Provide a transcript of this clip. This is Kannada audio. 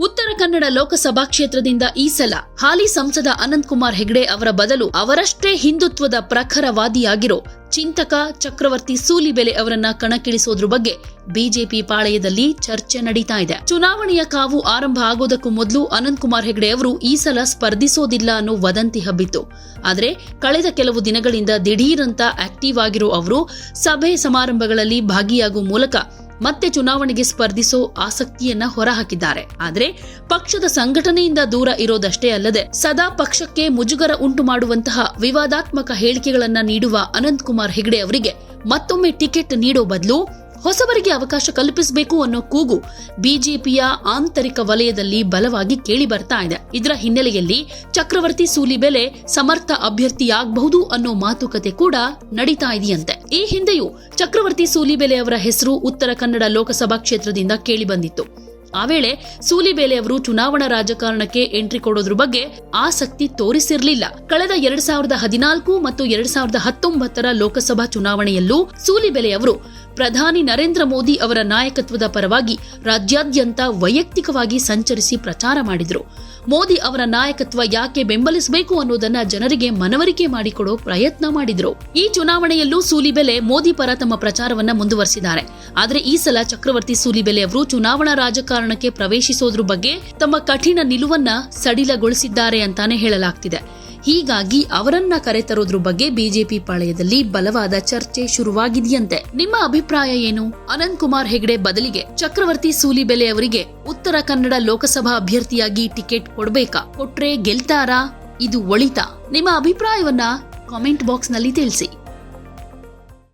ಉತ್ತರ ಕನ್ನಡ ಲೋಕಸಭಾ ಕ್ಷೇತ್ರದಿಂದ ಈ ಸಲ ಹಾಲಿ ಸಂಸದ ಅನಂತ್ ಕುಮಾರ್ ಹೆಗ್ಡೆ ಅವರ ಬದಲು ಅವರಷ್ಟೇ ಹಿಂದುತ್ವದ ಪ್ರಖರವಾದಿಯಾಗಿರೋ ಚಿಂತಕ ಚಕ್ರವರ್ತಿ ಸೂಲಿಬೆಲೆ ಅವರನ್ನ ಕಣಕ್ಕಿಳಿಸೋದ್ರ ಬಗ್ಗೆ ಬಿಜೆಪಿ ಪಾಳೆಯದಲ್ಲಿ ಚರ್ಚೆ ನಡೀತಾ ಇದೆ. ಚುನಾವಣೆಯ ಕಾವು ಆರಂಭ ಆಗೋದಕ್ಕೂ ಮೊದಲು ಅನಂತ್ ಕುಮಾರ್ ಹೆಗ್ಡೆ ಅವರು ಈ ಸಲ ಸ್ಪರ್ಧಿಸೋದಿಲ್ಲ ಅನ್ನೋ ವದಂತಿ ಹಬ್ಬಿತ್ತು. ಆದರೆ ಕಳೆದ ಕೆಲವು ದಿನಗಳಿಂದ ದಿಢೀರಂತ ಆಕ್ಟಿವ್ ಆಗಿರೋ ಅವರು ಸಭೆ ಸಮಾರಂಭಗಳಲ್ಲಿ ಭಾಗಿಯಾಗುವ ಮೂಲಕ ಮತ್ತೆ ಚುನಾವಣೆಗೆ ಸ್ಪರ್ಧಿಸೋ ಆಸಕ್ತಿಯನ್ನ ಹೊರಹಾಕಿದ್ದಾರೆ. ಆದರೆ ಪಕ್ಷದ ಸಂಘಟನೆಯಿಂದ ದೂರ ಇರೋದಷ್ಟೇ ಅಲ್ಲದೆ ಸದಾ ಪಕ್ಷಕ್ಕೆ ಮುಜುಗರ ಉಂಟು ಮಾಡುವಂತಹ ವಿವಾದಾತ್ಮಕ ಹೇಳಿಕೆಗಳನ್ನ ನೀಡುವ ಅನಂತ್ ಕುಮಾರ್ ಹೆಗಡೆ ಅವರಿಗೆ ಮತ್ತೊಮ್ಮೆ ಟಿಕೆಟ್ ನೀಡೋ ಬದಲು ಹೊಸಬರಿಗೆ ಅವಕಾಶ ಕಲ್ಪಿಸಬೇಕು ಅನ್ನೋ ಕೂಗು ಬಿಜೆಪಿಯ ಆಂತರಿಕ ವಲಯದಲ್ಲಿ ಬಲವಾಗಿ ಕೇಳಿ ಬರ್ತಾ ಇದೆ. ಇದರ ಹಿನ್ನೆಲೆಯಲ್ಲಿ ಚಕ್ರವರ್ತಿ ಸೂಲಿಬೆಲೆ ಸಮರ್ಥ ಅಭ್ಯರ್ಥಿಯಾಗಬಹುದು ಅನ್ನೋ ಮಾತುಕತೆ ಕೂಡ ನಡೀತಾ ಇದೆಯಂತೆ. ಈ ಹಿಂದೆಯೂ ಚಕ್ರವರ್ತಿ ಸೂಲಿಬೆಲೆ ಅವರ ಹೆಸರು ಉತ್ತರ ಕನ್ನಡ ಲೋಕಸಭಾ ಕ್ಷೇತ್ರದಿಂದ ಕೇಳಿ ಬಂದಿತ್ತು. ಆ ವೇಳೆ ಸೂಲಿಬೇಲೆ ಅವರು ಚುನಾವಣಾ ರಾಜಕಾರಣಕ್ಕೆ ಎಂಟ್ರಿ ಕೊಡೋದ್ರ ಬಗ್ಗೆ ಆಸಕ್ತಿ ತೋರಿಸಿರಲಿಲ್ಲ. ಕಳೆದ ಎರಡ್ ಸಾವಿರದ ಹದಿನಾಲ್ಕು ಮತ್ತು ಎರಡ್ ಸಾವಿರದ ಹತ್ತೊಂಬತ್ತರ ಲೋಕಸಭಾ ಚುನಾವಣೆಯಲ್ಲೂ ಸೂಲಿಬೆಲೆ ಅವರು ಪ್ರಧಾನಿ ನರೇಂದ್ರ ಮೋದಿ ಅವರ ನಾಯಕತ್ವದ ಪರವಾಗಿ ರಾಜ್ಯಾದ್ಯಂತ ವೈಯಕ್ತಿಕವಾಗಿ ಸಂಚರಿಸಿ ಪ್ರಚಾರ ಮಾಡಿದ್ರು. ಮೋದಿ ಅವರ ನಾಯಕತ್ವ ಯಾಕೆ ಬೆಂಬಲಿಸಬೇಕು ಅನ್ನೋದನ್ನ ಜನರಿಗೆ ಮನವರಿಕೆ ಮಾಡಿಕೊಡೋ ಪ್ರಯತ್ನ ಮಾಡಿದ್ರು. ಈ ಚುನಾವಣೆಯಲ್ಲೂ ಸೂಲಿಬೆಲೆ ಮೋದಿ ಪರ ತಮ್ಮ ಪ್ರಚಾರವನ್ನ ಮುಂದುವರೆಸಿದ್ದಾರೆ. ಆದರೆ ಈ ಸಲ ಚಕ್ರವರ್ತಿ ಸೂಲಿಬೆಲೆ ಅವರು ಚುನಾವಣಾ ರಾಜಕಾರಣಕ್ಕೆ ಪ್ರವೇಶಿಸೋದ್ರ ಬಗ್ಗೆ ತಮ್ಮ ಕಠಿಣ ನಿಲುವನ್ನ ಸಡಿಲಗೊಳಿಸಿದ್ದಾರೆ ಅಂತಾನೆ ಹೇಳಲಾಗ್ತಿದೆ. ಹೀಗಾಗಿ ಅವರನ್ನ ಕರೆತರೋದ್ರ ಬಗ್ಗೆ ಬಿಜೆಪಿ ಪಾಳೆಯದಲ್ಲಿ ಬಲವಾದ ಚರ್ಚೆ ಶುರುವಾಗಿದೆಯಂತೆ. ನಿಮ್ಮ ಅಭಿಪ್ರಾಯ ಏನು? ಅನಂತ್ ಕುಮಾರ್ ಹೆಗಡೆ ಬದಲಿಗೆ ಚಕ್ರವರ್ತಿ ಸೂಲಿಬೆಲೆ ಅವರಿಗೆ ಉತ್ತರ ಕನ್ನಡ ಲೋಕಸಭಾ ಅಭ್ಯರ್ಥಿಯಾಗಿ ಟಿಕೆಟ್ ಕೊಡ್ಬೇಕಾ? ಕೊಟ್ರೆ ಗೆಲ್ತಾರಾ? ಇದು ಒಳಿತಾ? ನಿಮ್ಮ ಅಭಿಪ್ರಾಯವನ್ನ ಕಾಮೆಂಟ್ ಬಾಕ್ಸ್ನಲ್ಲಿ ತಿಳಿಸಿ.